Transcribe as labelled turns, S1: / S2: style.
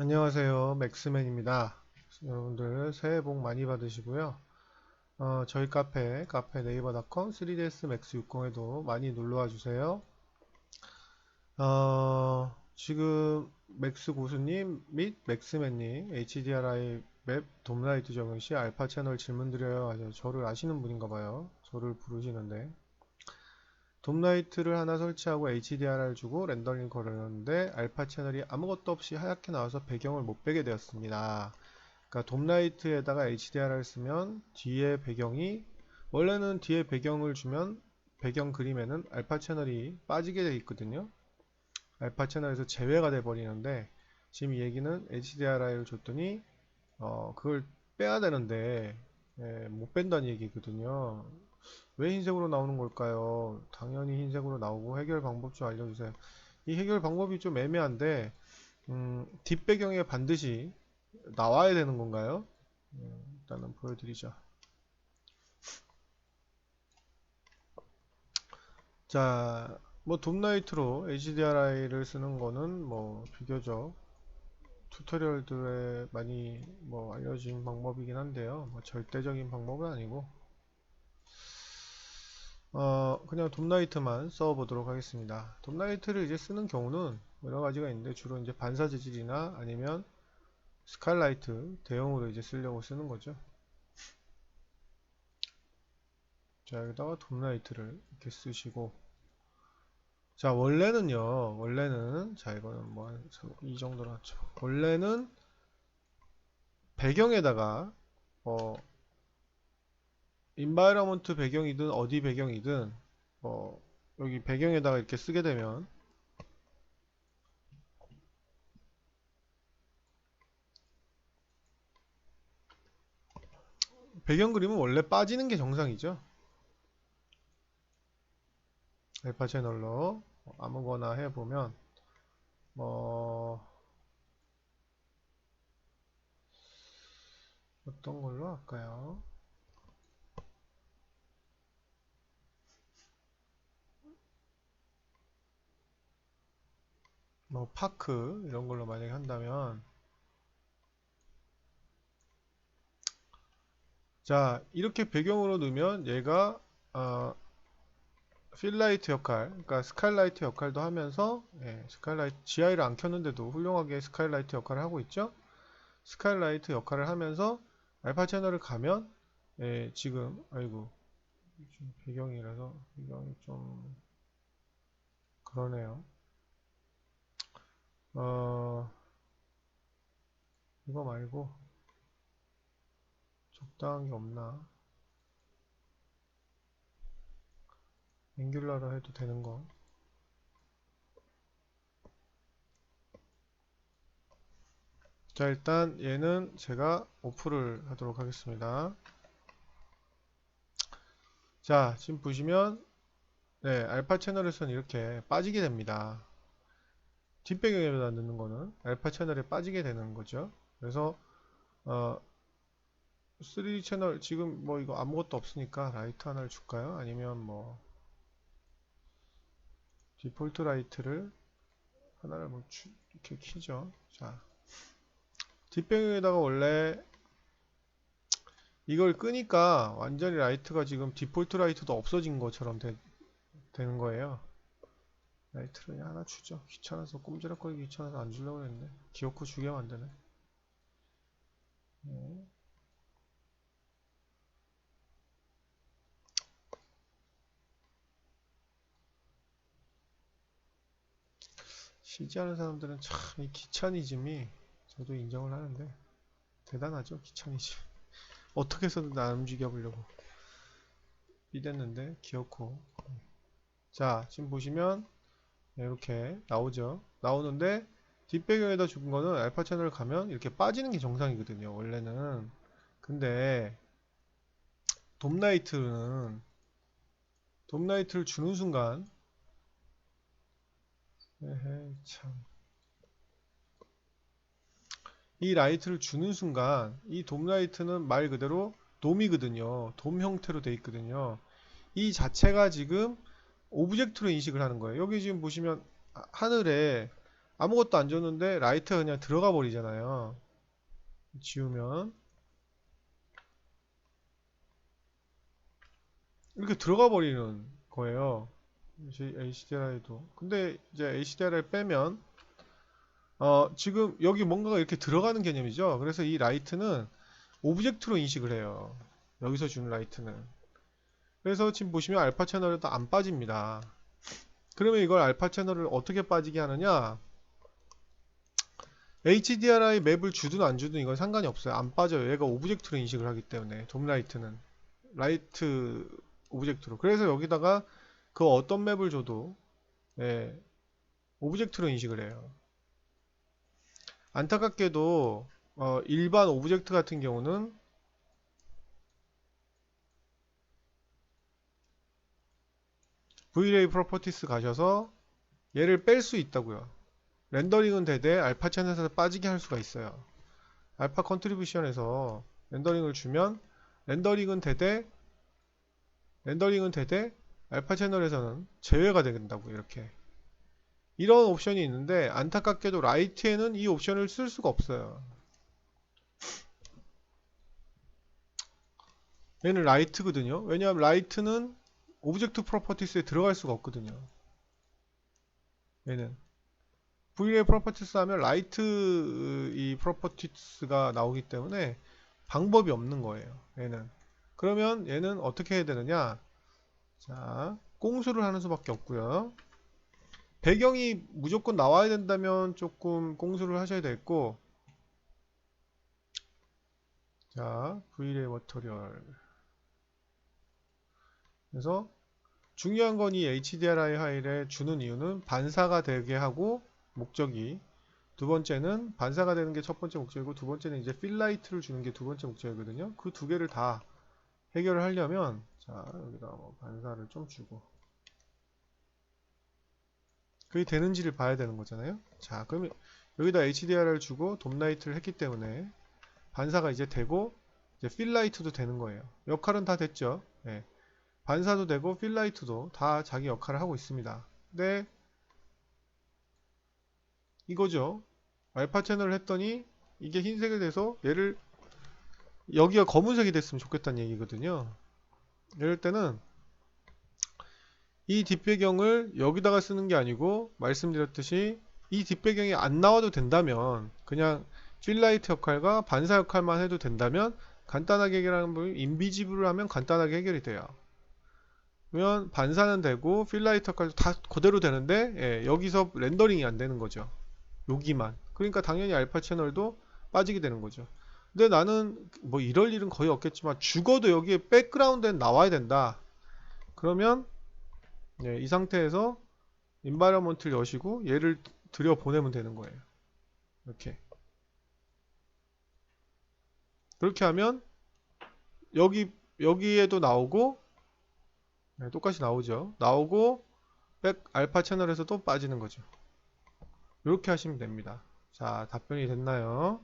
S1: 안녕하세요. 맥스맨입니다. 여러분들 새해 복 많이 받으시고요. 어, 저희 카페, 카페 네이버닷컴 3ds max 60에도 많이 놀러와 주세요. 어, 지금 맥스 고수님 및 맥스맨님 HDRI 맵 돔라이트 적용 시 알파 채널 질문 드려요. 저를 아시는 분인가 봐요. 저를 부르시는데. 돔라이트를 하나 설치하고 HDR을 주고 렌더링 걸었는데 알파 채널이 아무것도 없이 하얗게 나와서 배경을 못 빼게 되었습니다. 그러니까 돔라이트에다가 HDR을 쓰면 뒤에 배경이 원래는 뒤에 배경을 주면 배경 그림에는 알파 채널이 빠지게 돼 있거든요. 알파 채널에서 제외가 돼 버리는데 지금 이 얘기는 HDRI를 줬더니 어, 그걸 빼야 되는데 예, 못 뺀다는 얘기거든요. 왜 흰색으로 나오는 걸까요? 당연히 흰색으로 나오고 해결 방법 좀 알려주세요. 이 해결 방법이 좀 애매한데 음, 뒷배경에 반드시 나와야 되는 건가요? 음, 일단은 보여드리죠. 자, 뭐 돔라이트로 HDRI를 쓰는 거는 뭐 비교적 튜토리얼들에 많이 뭐 알려진 방법이긴 한데요. 뭐 절대적인 방법은 아니고 어, 그냥 돔라이트만 써보도록 하겠습니다. 돔라이트를 이제 쓰는 경우는 여러 가지가 있는데 주로 이제 반사 재질이나 아니면 스칼라이트 대용으로 이제 쓰려고 쓰는 거죠. 자, 여기다가 돔라이트를 이렇게 쓰시고 자, 원래는요. 원래는 자, 이거는 뭐 이 정도로 하죠. 원래는 배경에다가 어 인바이러먼트 배경이든 어디 배경이든 뭐 여기 배경에다가 이렇게 쓰게 되면 배경 그림은 원래 빠지는 게 정상이죠. 알파 채널로 아무거나 해보면 뭐 어떤 걸로 할까요? 뭐 파크 이런 걸로 만약에 한다면. 자 이렇게 배경으로 넣으면 얘가 어, 필라이트 역할 그러니까 스카일라이트 역할도 하면서 예, 스카일라이트 GI를 안 켰는데도 훌륭하게 스카일라이트 역할을 하고 있죠? 스카일라이트 역할을 하면서 알파 채널을 가면 예, 지금 아이고 좀 배경이라서 배경이 좀 그러네요 어, 이거 말고 적당한 게 없나? 앵귤러로 해도 되는 거. 자, 일단 얘는 제가 오프를 하도록 하겠습니다. 자, 지금 보시면 네, 알파 채널에서는 이렇게 빠지게 됩니다. 뒷배경에다 넣는 거는 알파 채널에 빠지게 되는 거죠. 그래서 어, 3D 채널 지금 뭐 이거 아무것도 없으니까 라이트 하나를 줄까요? 아니면 뭐 디폴트 라이트를 하나를 뭐 주, 이렇게 키죠. 자 뒷배경에다가 원래 이걸 끄니까 완전히 라이트가 지금 디폴트 라이트도 없어진 것처럼 되, 되는 거예요. 라이트를 하나 주죠. 귀찮아서 꼼지락거리기 귀찮아서 안 주려고 했는데 기어코 주게 만드네. 네. 않은 사람들은 참 이 귀차니즘이 저도 인정을 하는데 대단하죠 귀차니즘 어떻게 해서든 나 움직여 보려고 이랬는데 기어코 자 지금 보시면 이렇게 나오죠. 나오는데 뒷배경에다 준 거는 알파 채널 가면 이렇게 빠지는 게 정상이거든요. 원래는. 근데 돔라이트는 돔라이트를 주는 순간 에헤 참. 이 라이트를 주는 순간 이 돔라이트는 말 그대로 돔이거든요. 돔 형태로 돼 있거든요. 이 자체가 지금 오브젝트로 인식을 하는 거예요. 여기 지금 보시면 하늘에 아무것도 안 줬는데 라이트가 그냥 들어가 버리잖아요. 지우면 이렇게 들어가 버리는 거예요. HDRI도. 근데 이제 HDRI를 빼면 어, 지금 여기 뭔가가 이렇게 들어가는 개념이죠. 그래서 이 라이트는 오브젝트로 인식을 해요. 여기서 주는 라이트는. 그래서 지금 보시면 알파 채널에도 안 빠집니다. 그러면 이걸 알파 채널을 어떻게 빠지게 하느냐? HDRI 맵을 주든 안 주든 이건 상관이 없어요. 안 빠져요. 얘가 오브젝트로 인식을 하기 때문에 돔라이트는 라이트 오브젝트로. 그래서 여기다가 그 어떤 맵을 줘도 예, 오브젝트로 인식을 해요. 안타깝게도 어, 일반 오브젝트 같은 경우는 VLA 프로퍼티스 가셔서 얘를 뺄 수 있다고요. 렌더링은 되되 알파 채널에서 빠지게 할 수가 있어요. 알파 컨트리뷰션에서 렌더링을 주면 렌더링은 되되 렌더링은 되되 알파 채널에서는 제외가 된다고 이렇게 이런 옵션이 있는데 안타깝게도 라이트에는 이 옵션을 쓸 수가 없어요. 얘는 라이트거든요. 왜냐하면 라이트는 오브젝트 프로퍼티스에 들어갈 수가 없거든요. 얘는 VLA 프로퍼티스 하면 라이트 이 프로퍼티스가 나오기 때문에 방법이 없는 거예요. 얘는 그러면 얘는 어떻게 해야 되느냐? 자, 꽁수를 하는 수밖에 없고요. 배경이 무조건 나와야 된다면 조금 꽁수를 하셔야 되겠고 자, VLA 머터리얼 그래서 중요한 건 이 HDRI 파일에 주는 이유는 반사가 되게 하고 목적이 두 번째는 반사가 되는 게 첫 번째 목적이고 두 번째는 이제 필라이트를 주는 게 두 번째 목적이거든요. 그 두 개를 다 해결을 하려면 자 여기다 뭐 반사를 좀 주고 그게 되는지를 봐야 되는 거잖아요. 자 그러면 여기다 HDR을 주고 돔라이트를 했기 때문에 반사가 이제 되고 이제 필라이트도 되는 거예요. 역할은 다 됐죠. 네. 반사도 되고 필라이트도 다 자기 역할을 하고 있습니다. 근데 이거죠. 알파 채널을 했더니 이게 흰색이 돼서 얘를 여기가 검은색이 됐으면 좋겠다는 얘기거든요. 이럴 때는 이 뒷배경을 여기다가 쓰는 게 아니고 말씀드렸듯이 이 뒷배경이 안 나와도 된다면 그냥 필라이트 역할과 반사 역할만 해도 된다면 간단하게 해결하는 부분 인비지블을 하면 간단하게 해결이 돼요. 그러면 반사는 되고 역할도 다 그대로 되는데 예, 여기서 렌더링이 안 되는 거죠. 여기만. 그러니까 당연히 알파 채널도 빠지게 되는 거죠. 근데 나는 뭐 이럴 일은 거의 없겠지만 죽어도 여기에 백그라운드에 나와야 된다. 그러면 예, 이 상태에서 인바이러먼트를 여시고 얘를 들여 보내면 되는 거예요. 이렇게. 그렇게 하면 여기 여기에도 나오고 네, 똑같이 나오죠. 나오고 백 알파 채널에서 또 빠지는 거죠. 이렇게 하시면 됩니다. 자, 답변이 됐나요?